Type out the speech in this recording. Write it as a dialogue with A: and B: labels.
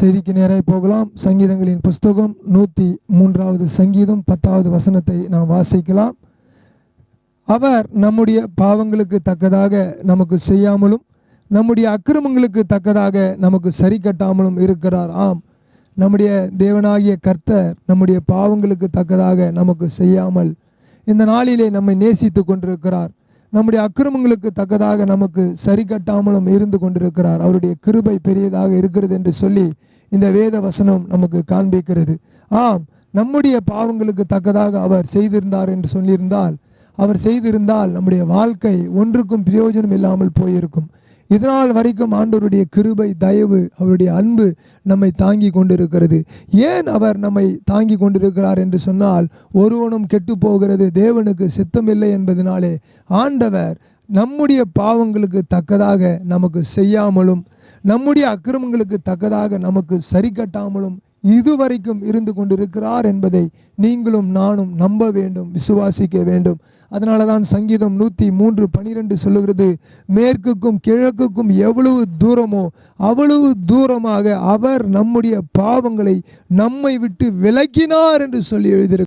A: செய்திக்கு நேராய் போகலாம். சங்கீதங்களின் புஸ்தகம் நூற்றி மூன்றாவது சங்கீதம் பத்தாவது வசனத்தை நாம் வாசிக்கலாம். அவர் நம்முடைய பாவங்களுக்கு தக்கதாக நமக்கு செய்யாமலும் நம்முடைய அக்கிரமங்களுக்கு தக்கதாக நமக்கு சரி கட்டாமலும் இருக்கிறார். ஆம் நம்முடைய தேவனாகிய கர்த்தர் நம்முடைய பாவங்களுக்கு தக்கதாக நமக்கு செய்யாமல் இந்த நாளிலே நம்மை நேசித்து கொண்டிருக்கிறார். நம்முடைய அக்கிரமங்களுக்கு தக்கதாக நமக்கு சரி கட்டாமலும் இருந்து கொண்டிருக்கிறார். அவருடைய கிருபை பெரியதாக இருக்கிறது என்று சொல்லி இந்த வேத வசனம் நமக்கு காண்பிக்கிறது. ஆம் நம்முடைய பாவங்களுக்கு தக்கதாக அவர் செய்திருந்தார் என்று சொல்லியிருந்தால் அவர் செய்திருந்தால் நம்முடைய வாழ்க்கை ஒன்றுக்கும் பிரயோஜனம் இல்லாமல் போயிருக்கும். இதனால் வரைக்கும் ஆண்டவருடைய கிருபை தயவு அவருடைய அன்பு நம்மை தாங்கி கொண்டிருக்கிறது. ஏன் அவர் நம்மை தாங்கி கொண்டிருக்கிறார் என்று சொன்னால் ஒருவனும் கெட்டு போகிறது தேவனுக்கு சித்தமில்லை என்பதனாலே. ஆண்டவர் நம்முடைய பாவங்களுக்கு தக்கதாக நமக்கு செய்யாமலும் நம்முடைய அக்கிரமங்களுக்கு தக்கதாக நமக்கு சரி கட்டாமலும் இதுவரைக்கும் இருந்து கொண்டிருக்கிறார் என்பதை நீங்களும் நானும் நம்ப வேண்டும் விசுவாசிக்க வேண்டும். அதனால தான் சங்கீதம் நூற்றி மூன்று பனிரெண்டு சொல்லுகிறது மேற்குக்கும் கிழக்குக்கும் எவ்வளவு தூரமோ அவ்வளவு தூரமாக அவர் நம்முடைய பாவங்களை நம்மை விட்டு விலக்கினார் என்று சொல்லி எழுதியிருக்கிறார்.